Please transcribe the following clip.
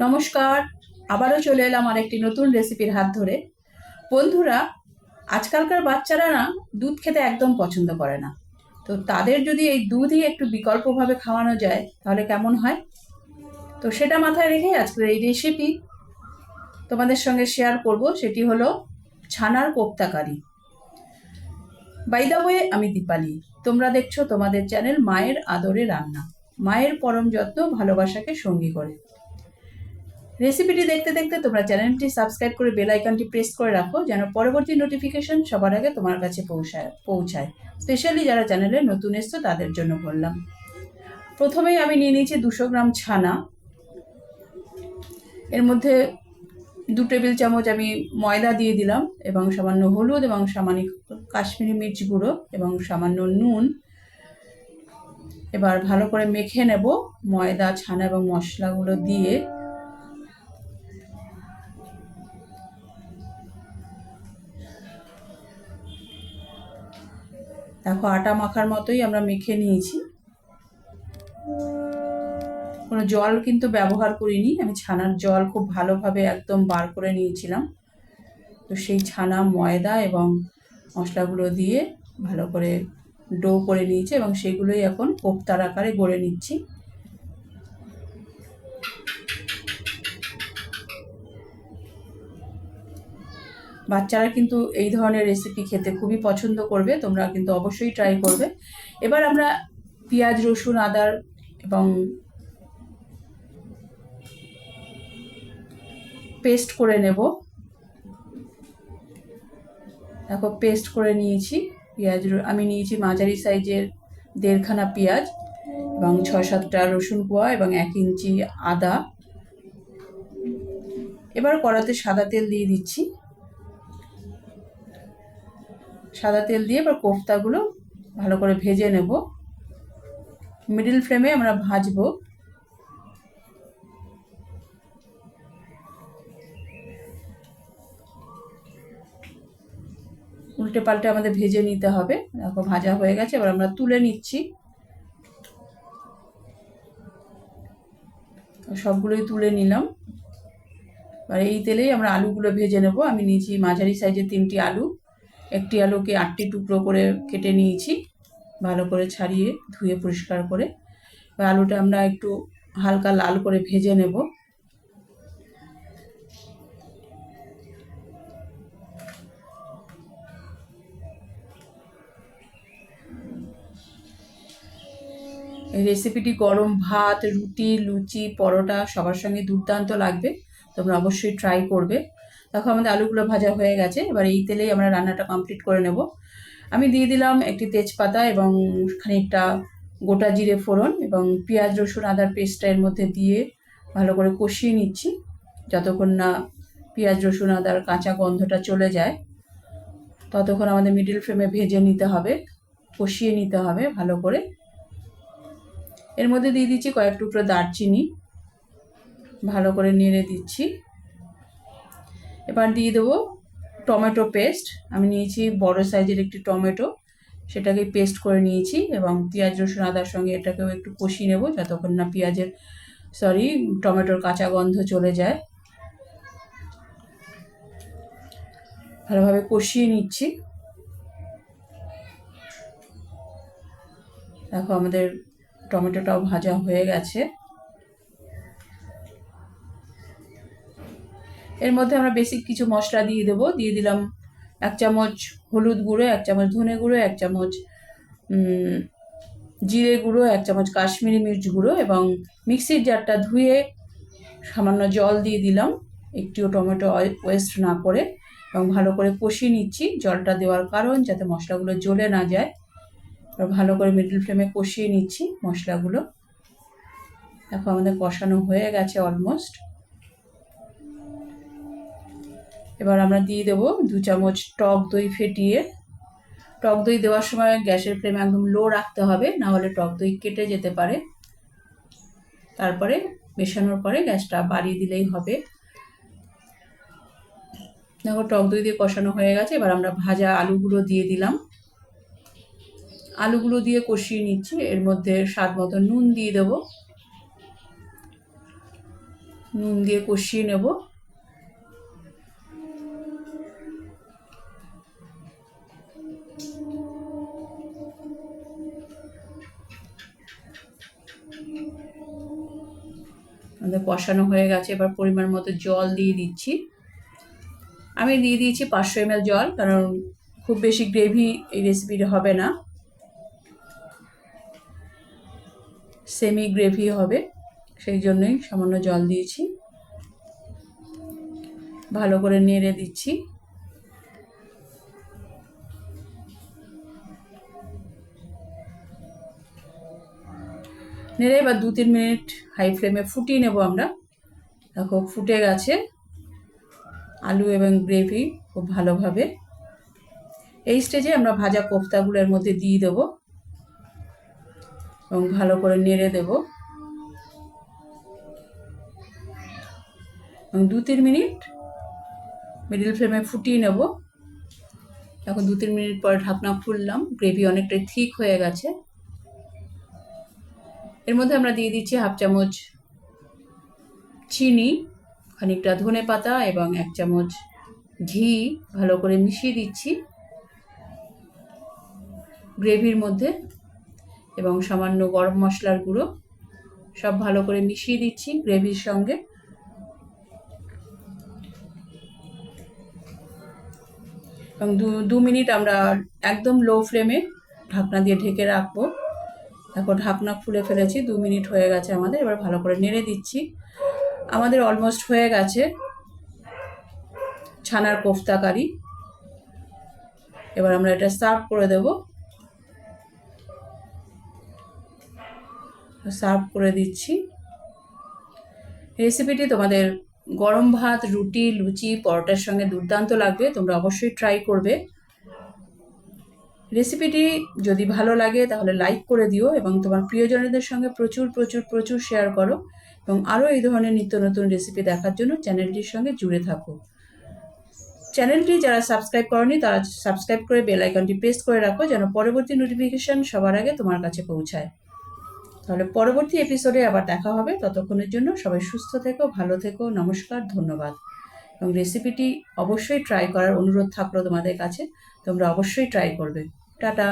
নমস্কার, আবারও চলে এলাম আর একটি নতুন রেসিপির হাত ধরে। বন্ধুরা, আজকালকার বাচ্চারা না দুধ খেতে একদম পছন্দ করে না। তো তাদের যদি এই দুধই একটু বিকল্পভাবে খাওয়ানো যায়, তাহলে কেমন হয়? তো সেটা মাথায় রেখে আজকের এই রেসিপি তোমাদের সঙ্গে শেয়ার করব। সেটি হলো ছানার কোপ্তাকারি বাই দা আমি দীপালি। তোমরা দেখছ তোমাদের চ্যানেল মায়ের আদরে রান্না। মায়ের পরম যত্ন, ভালোবাসাকে সঙ্গী করে। রেসিপিটি দেখতে দেখতে তোমরা চ্যানেলটি সাবস্ক্রাইব করে বেল আইকনটি প্রেস করে রাখো, যেন পরবর্তী নোটিফিকেশন সবার আগে তোমার কাছে পৌঁছায় পৌঁছায়। স্পেশালি যারা চ্যানেলে নতুন এসছো, তাদের জন্য বললাম। প্রথমেই আমি নিয়ে নিয়েছি দুশো গ্রাম ছানা। এর মধ্যে দু টেবিল চামচ আমি ময়দা দিয়ে দিলাম, এবং সামান্য হলুদ, এবং সামান্য কাশ্মীরি মির্চ গুঁড়ো, এবং সামান্য নুন। এবার ভালো করে মেখে নেব ময়দা, ছানা, এবং মশলাগুলো দিয়ে। দেখো আটা মাখার মতোই আমরা মেখে নিয়েছি। কোনো জল কিন্তু ব্যবহার করিনি, আমি ছানার জল খুব ভালোভাবে একদম বার করে নিয়েছিলাম। তো সেই ছানা, ময়দা এবং মশলাগুলো দিয়ে ভালো করে ডো করে নিয়েছি এবং সেগুলোই এখন কোপ্তার আকারে গড়ে নিচ্ছি। বাচ্চারা কিন্তু এই ধরনের রেসিপি খেতে খুবই পছন্দ করবে, তোমরা কিন্তু অবশ্যই ট্রাই করবে। এবার আমরা পেঁয়াজ, রসুন আদার এবং পেস্ট করে নেব। দেখো পেস্ট করে নিয়েছি পেঁয়াজ আমি নিয়েছি মাঝারি সাইজের দেড়খানা পেঁয়াজ এবং ছ সাতটা রসুন কোয়া এবং এক ইঞ্চি আদা। এবার কড়াতে সাদা তেল দিয়ে দিচ্ছি। সাদা তেল দিয়ে এবার কোফতাগুলো ভালো করে ভেজে নেব। মিডিল ফ্লেমে আমরা ভাজবো। উল্টে পাল্টে আমাদের ভেজে নিতে হবে। দেখো, ভাজা হয়ে গেছে, এবার আমরা তুলে নিচ্ছি। সবগুলোই তুলে নিলাম। এবার এই তেলেই আমরা আলুগুলো ভেজে নেব। আমি নিয়েছি মাঝারি সাইজের তিনটি আলু। একটি আলুকে আটটি টুকরো করে কেটে নিয়েছি, ভালো করে ছাড়িয়ে ধুয়ে পরিষ্কার করে। আলুটা আমরা একটু হালকা লাল করে ভেজে নেব। এই রেসিপিটি গরম ভাত, রুটি, লুচি, পরোটা সবার সঙ্গে দুর্দান্ত লাগবে। তোমরা অবশ্যই ট্রাই করবে। দেখো আমাদের আলুগুলো ভাজা হয়ে গেছে, এবার এই তেলেই আমরা রান্নাটা কমপ্লিট করে নেব। আমি দিয়ে দিলাম একটি তেজপাতা এবং খানিকটা গোটা জিরে ফোড়ন এবং পেঁয়াজ, রসুন, আদার পেস্টটা এর মধ্যে দিয়ে ভালো করে কষিয়ে নিচ্ছি, যতক্ষণ না পেঁয়াজ, রসুন, আদার কাঁচা গন্ধটা চলে যায়, ততক্ষণ আমাদের মিডিল ফ্লেমে ভেজে নিতে হবে, কষিয়ে নিতে হবে ভালো করে। এর মধ্যে দিয়ে দিচ্ছি কয়েক টুকরো দারচিনি, ভালো করে নেড়ে দিচ্ছি। এবার দিয়ে দেবো টমেটো পেস্ট। আমি নিয়েছি বড় সাইজের একটি টমেটো। সেটাকে পেস্ট করে নিয়েছি এবং পেঁয়াজ, রসুন, আদার সঙ্গে এটাকেও একটু কষিয়ে নেব যতক্ষণ না পেঁয়াজের সরি টমেটোর কাঁচা গন্ধ চলে যায়। ভালোভাবে কষিয়ে নিচ্ছি। দেখো আমাদের টমেটোটাও ভাজা হয়ে গেছে। এর মধ্যে আমরা বেসিক কিছু মশলা দিয়ে দেবো। দিয়ে দিলাম এক চামচ হলুদ গুঁড়ো, এক চামচ ধনে গুঁড়ো, এক চামচ জিরে গুঁড়ো, এক চামচ কাশ্মীরি মির্চ গুঁড়ো এবং মিক্সির জারটা ধুয়ে সামান্য জল দিয়ে দিলাম। একটিও টমেটো ওয়েস্ট না করে এবং ভালো করে কষিয়ে নিচ্ছি। জলটা দেওয়ার কারণ যাতে মশলাগুলো জ্বলে না যায়। ভালো করে মিডল ফ্লেমে কষিয়ে নিচ্ছি মশলাগুলো। দেখো আমাদের কষানো হয়ে গেছে অলমোস্ট এবার আমরা দিয়ে দেবো দু চামচ টক দই ফেটিয়ে। টক দই দেওয়ার সময় গ্যাসের ফ্লেম একদম লো রাখতে হবে, না হলে টক দই কেটে যেতে পারে। তারপরে মেশানোর পরে গ্যাসটা বাড়িয়ে দিলেই হবে। দেখো টক দই দিয়ে কষানো হয়ে গেছে, এবার আমরা ভাজা আলুগুলো দিয়ে দিলাম। আলুগুলো দিয়ে কষিয়ে নিচ্ছি, এর মধ্যে স্বাদ মতো নুন দিয়ে দেবো। নুন দিয়ে কষিয়ে নেব। কষানো হয়ে গেছে, এবার পরিমাণ মতো জল দিয়ে দিচ্ছি। আমি দিয়ে দিয়েছি পাঁচশো এম জল, কারণ খুব বেশি গ্রেভি এই রেসিপিটা হবে না। সেমি গ্রেভি হবে, সেই জন্যই সামান্য জল দিয়েছি। ভালো করে নেড়ে দিচ্ছি। নেড়ে এবার দু তিন মিনিট হাই ফ্লেমে ফুটিয়ে নেব আমরা। দেখো, ফুটে গেছে আলু এবং গ্রেভি খুব ভালোভাবে। এই স্টেজে আমরা ভাজা কোফতাগুলোর মধ্যে দিয়ে দেব এবং ভালো করে নেড়ে দেব। এবং দু তিন মিনিট মিডিল ফ্লেমে ফুটিয়ে নেব। এখন দু তিন মিনিট পরে ঢাকনা খুললাম গ্রেভি অনেকটাই ঠিক হয়ে গেছে। এর মধ্যে আমরা দিয়ে দিচ্ছি হাফ চামচ চিনি, খানিকটা ধনে পাতা এবং এক চামচ ঘি। ভালো করে মিশিয়ে দিচ্ছি গ্রেভির মধ্যে এবং সামান্য গরম মশলার গুঁড়ো। সব ভালো করে মিশিয়ে দিচ্ছি গ্রেভির সঙ্গে। এবং দু মিনিট আমরা একদম লো ফ্লেমে ঢাকনা দিয়ে ঢেকে রাখব। এখন ঢাকনা খুলে ফেলেছি, দু মিনিট হয়ে গেছে আমাদের, এবার ভালো করে নেড়ে দিচ্ছি। আমাদের অলমোস্ট হয়ে গেছে ছানার কোফতা কারি। এবার আমরা এটা সার্ভ করে দেব। সার্ভ করে দিচ্ছি। রেসিপিটি তোমাদের গরম ভাত, রুটি, লুচি, পরোটার সঙ্গে দুর্দান্ত লাগবে, তোমরা অবশ্যই ট্রাই করবে। রেসিপিটি যদি ভালো লাগে, তাহলে লাইক করে দিও এবং তোমার প্রিয়জনদের সঙ্গে প্রচুর প্রচুর প্রচুর শেয়ার করো এবং আরও এই ধরনের নিত্য নতুন রেসিপি দেখার জন্য চ্যানেলটির সঙ্গে জুড়ে থাকো। চ্যানেলটি যারা সাবস্ক্রাইব করনি, তারা সাবস্ক্রাইব করে বেল আইকনটি প্রেস করে রাখো যেন পরবর্তী নোটিফিকেশন সবার আগে তোমার কাছে পৌঁছায়। তাহলে পরবর্তী এপিসোডে আবার দেখা হবে। ততক্ষণের জন্য সবাই সুস্থ থেকো, ভালো থেকো, নমস্কার, ধন্যবাদ। এবং রেসিপিটি অবশ্যই ট্রাই করার অনুরোধ থাকল তোমাদের কাছে, তোমরা অবশ্যই ট্রাই করবে। টাটা।